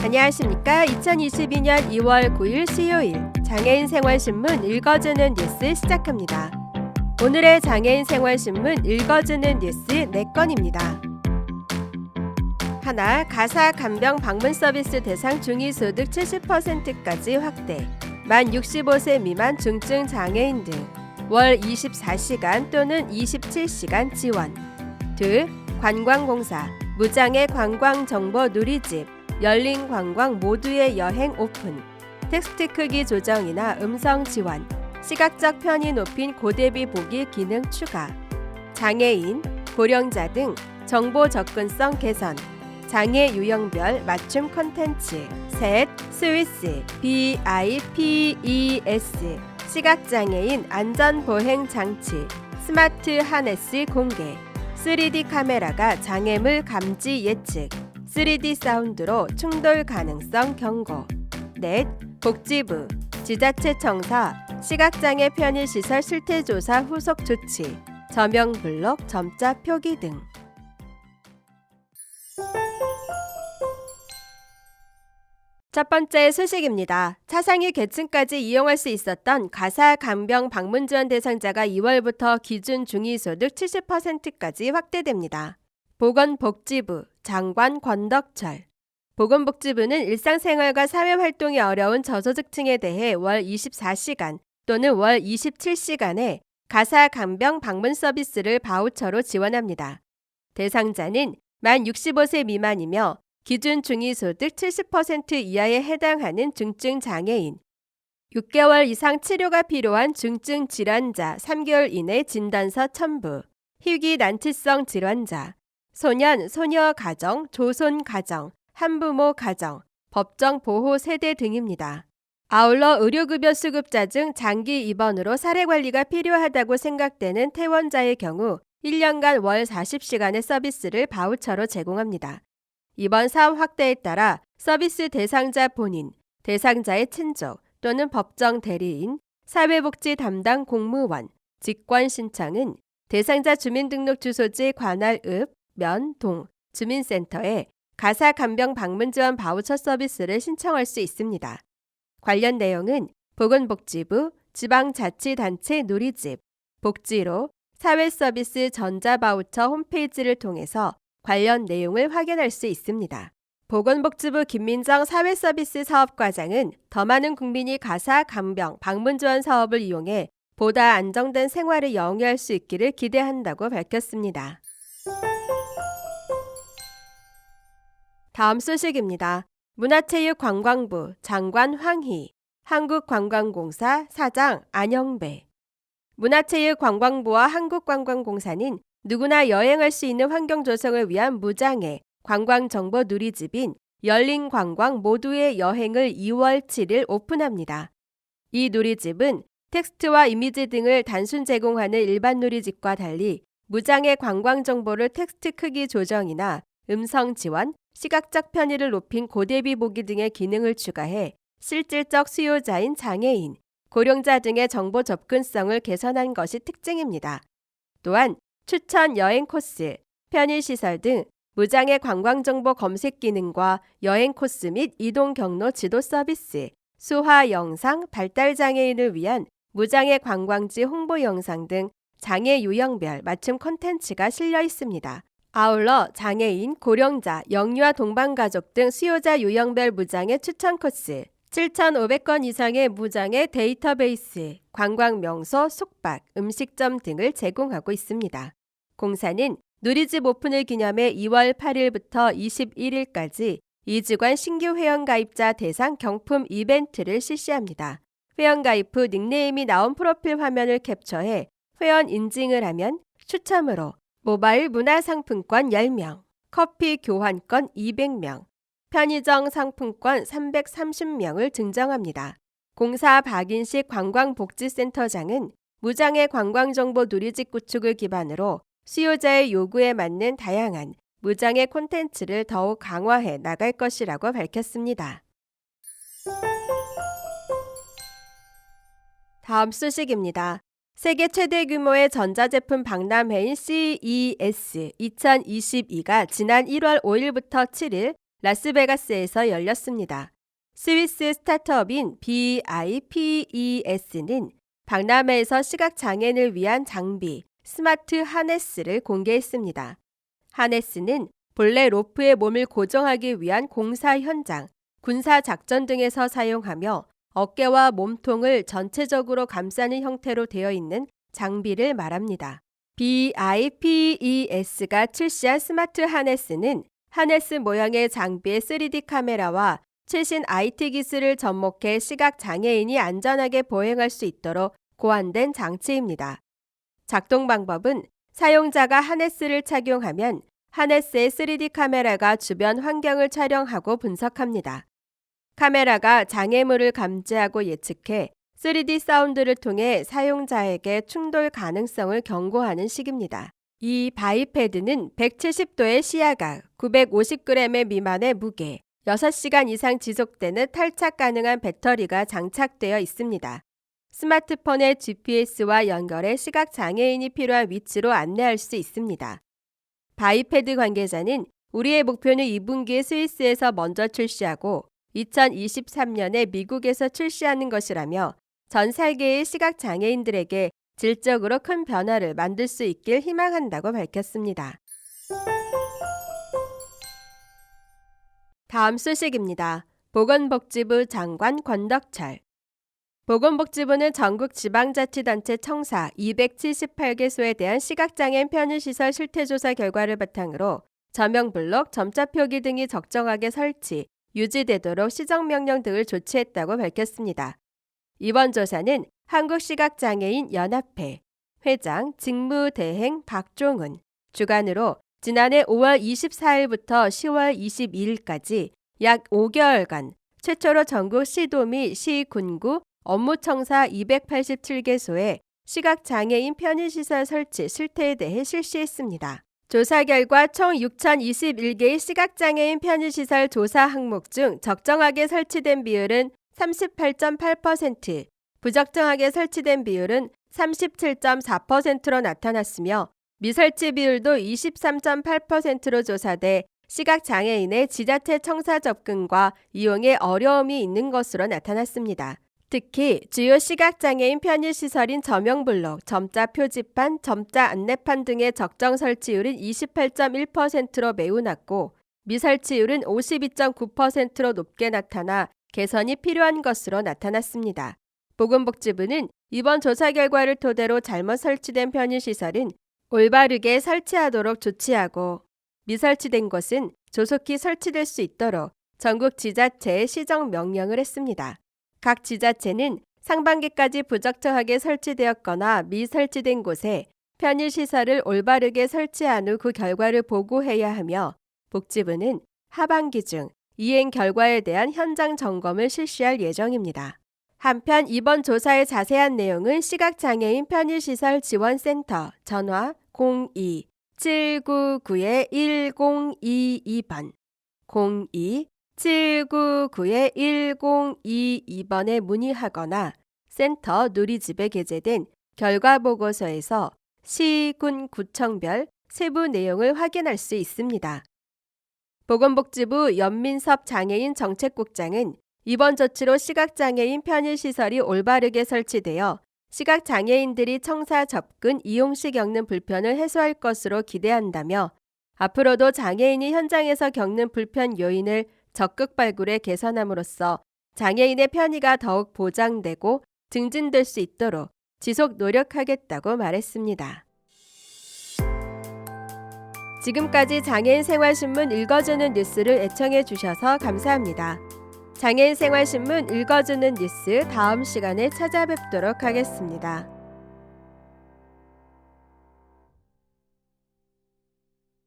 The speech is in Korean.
안녕하십니까. 2022년 2월 9일 수요일 장애인 생활신문 읽어주는 뉴스 시작합니다. 오늘의 장애인 생활신문 읽어주는 뉴스 4건입니다. 하나, 가사 간병 방문 서비스 대상 중위소득 70%까지 확대. 만 65세 미만 중증 장애인 등월 24시간 또는 27시간 지원. 둘, 관광공사 무장애 관광 정보 누리집 열린 관광 모두의 여행 오픈. 텍스트 크기 조정이나 음성 지원. 시각적 편의 높인 고대비 보기 기능 추가. 장애인, 고령자 등 정보 접근성 개선. 장애 유형별 맞춤 콘텐츠. 셋, 스위스 BIPES 시각장애인 안전보행 장치. 스마트 하네스 공개. 3D 카메라가 장애물 감지 예측. 3D 사운드로 충돌 가능성 경고. 넷, 복지부, 지자체 청사, 시각장애 편의시설 실태조사 후속 조치, 저명 블록 점자 표기 등. 첫 번째 소식입니다. 차상위 계층까지 이용할 수 있었던 가사 간병 방문 지원 대상자가 2월부터 기준 중위소득 70%까지 확대됩니다. 보건복지부 장관 권덕철. 보건복지부는 일상생활과 사회활동이 어려운 저소득층에 대해 월 24시간 또는 월 27시간의 가사 간병 방문 서비스를 바우처로 지원합니다. 대상자는 만 65세 미만이며 기준 중위소득 70% 이하에 해당하는 중증 장애인, 6개월 이상 치료가 필요한 중증 질환자 3개월 이내 진단서 첨부, 희귀 난치성 질환자, 소년, 소녀 가정, 조손 가정, 한부모 가정, 법정 보호 세대 등입니다. 아울러 의료급여 수급자 중 장기 입원으로 사례 관리가 필요하다고 생각되는 퇴원자의 경우 1년간 월 40시간의 서비스를 바우처로 제공합니다. 이번 사업 확대에 따라 서비스 대상자 본인, 대상자의 친족 또는 법정 대리인, 사회복지 담당 공무원, 직권 신청은 대상자 주민등록 주소지 관할 읍, 면, 동, 주민센터에 가사 간병 방문 지원 바우처 서비스를 신청할 수 있습니다. 관련 내용은 보건복지부, 지방자치단체 누리집, 복지로, 사회서비스 전자바우처 홈페이지를 통해서 관련 내용을 확인할 수 있습니다. 보건복지부 김민정 사회서비스 사업과장은 더 많은 국민이 가사 간병 방문 지원 사업을 이용해 보다 안정된 생활을 영위할 수 있기를 기대한다고 밝혔습니다. 다음 소식입니다. 문화체육관광부 장관 황희, 한국관광공사 사장 안영배. 문화체육관광부와 한국관광공사는 누구나 여행할 수 있는 환경 조성을 위한 무장애 관광정보 누리집인 열린 관광 모두의 여행을 2월 7일 오픈합니다. 이 누리집은 텍스트와 이미지 등을 단순 제공하는 일반 누리집과 달리 무장애 관광 정보를 텍스트 크기 조정이나 음성 지원, 시각적 편의를 높인 고대비 보기 등의 기능을 추가해 실질적 수요자인 장애인, 고령자 등의 정보 접근성을 개선한 것이 특징입니다. 또한 추천 여행 코스, 편의시설 등 무장애 관광정보 검색 기능과 여행 코스 및 이동 경로 지도 서비스, 수화 영상 발달 장애인을 위한 무장애 관광지 홍보 영상 등 장애 유형별 맞춤 콘텐츠가 실려 있습니다. 아울러 장애인, 고령자, 영유아 동반가족 등 수요자 유형별 무장애 추천 코스, 7,500건 이상의 무장애 데이터베이스, 관광 명소, 숙박, 음식점 등을 제공하고 있습니다. 공사는 누리집 오픈을 기념해 2월 8일부터 21일까지 이주관 신규 회원 가입자 대상 경품 이벤트를 실시합니다. 회원 가입 후 닉네임이 나온 프로필 화면을 캡처해 회원 인증을 하면 추첨으로 모바일 문화상품권 10명, 커피 교환권 200명, 편의점 상품권 330명을 증정합니다. 공사 박인식 관광복지센터장은 무장애 관광정보 누리집 구축을 기반으로 수요자의 요구에 맞는 다양한 무장애 콘텐츠를 더욱 강화해 나갈 것이라고 밝혔습니다. 다음 소식입니다. 세계 최대 규모의 전자제품 박람회인 CES 2022가 지난 1월 5일부터 7일 라스베가스에서 열렸습니다. 스위스 스타트업인 BIPES는 박람회에서 시각장애인을 위한 장비 스마트 하네스를 공개했습니다. 하네스는 본래 로프에 몸을 고정하기 위한 공사 현장, 군사 작전 등에서 사용하며 어깨와 몸통을 전체적으로 감싸는 형태로 되어 있는 장비를 말합니다. BIPES가 출시한 스마트 하네스는 하네스 모양의 장비의 3D 카메라와 최신 IT 기술을 접목해 시각 장애인이 안전하게 보행할 수 있도록 고안된 장치입니다. 작동 방법은 사용자가 하네스를 착용하면 하네스의 3D 카메라가 주변 환경을 촬영하고 분석합니다. 카메라가 장애물을 감지하고 예측해 3D 사운드를 통해 사용자에게 충돌 가능성을 경고하는 식입니다. 이 바이패드는 170도의 시야각, 950g의 미만의 무게, 6시간 이상 지속되는 탈착 가능한 배터리가 장착되어 있습니다. 스마트폰의 GPS와 연결해 시각 장애인이 필요한 위치로 안내할 수 있습니다. 바이패드 관계자는 우리의 목표는 2분기에 스위스에서 먼저 출시하고 2023년에 미국에서 출시하는 것이라며 전 세계의 시각 장애인들에게 질적으로 큰 변화를 만들 수 있길 희망한다고 밝혔습니다. 다음 소식입니다. 보건복지부 장관 권덕철 보건복지부는 전국 지방자치단체 청사 278개소에 대한 시각장애인 편의시설 실태조사 결과를 바탕으로 저명블록, 점자 표기 등이 적정하게 설치, 유지되도록 시정명령 등을 조치했다고 밝혔습니다. 이번 조사는 한국시각장애인 연합회 회장 직무대행 박종은 주관으로 지난해 5월 24일부터 10월 22일까지 약 5개월간 최초로 전국 시도 및 시 군구 업무청사 287개소에 시각장애인 편의시설 설치 실태에 대해 실시했습니다. 조사 결과 총 6,021개의 시각장애인 편의시설 조사 항목 중 적정하게 설치된 비율은 38.8%, 부적정하게 설치된 비율은 37.4%로 나타났으며 미설치 비율도 23.8%로 조사돼 시각장애인의 지자체 청사 접근과 이용에 어려움이 있는 것으로 나타났습니다. 특히 주요 시각장애인 편의시설인 저명블록, 점자 표지판, 점자 안내판 등의 적정 설치율은 28.1%로 매우 낮고 미설치율은 52.9%로 높게 나타나 개선이 필요한 것으로 나타났습니다. 보건복지부는 이번 조사 결과를 토대로 잘못 설치된 편의시설은 올바르게 설치하도록 조치하고 미설치된 것은 조속히 설치될 수 있도록 전국 지자체에 시정 명령을 했습니다. 각 지자체는 상반기까지 부적정하게 설치되었거나 미설치된 곳에 편의시설을 올바르게 설치한 후 그 결과를 보고해야 하며 복지부는 하반기 중 이행 결과에 대한 현장 점검을 실시할 예정입니다. 한편 이번 조사의 자세한 내용은 시각장애인 편의시설 지원센터 전화 02-799-1022번 02-799-1022번에 문의하거나 센터 누리집에 게재된 결과 보고서에서 시, 군, 구청별 세부 내용을 확인할 수 있습니다. 보건복지부 연민섭 장애인 정책국장은 이번 조치로 시각장애인 편의시설이 올바르게 설치되어 시각장애인들이 청사 접근, 이용 시 겪는 불편을 해소할 것으로 기대한다며 앞으로도 장애인이 현장에서 겪는 불편 요인을 적극 발굴해 개선함으로써 장애인의 편의가 더욱 보장되고 증진될 수 있도록 지속 노력하겠다고 말했습니다. 지금까지 장애인 생활신문 읽어주는 뉴스를 애청해 주셔서 감사합니다. 장애인 생활신문 읽어주는 뉴스 다음 시간에 찾아뵙도록 하겠습니다.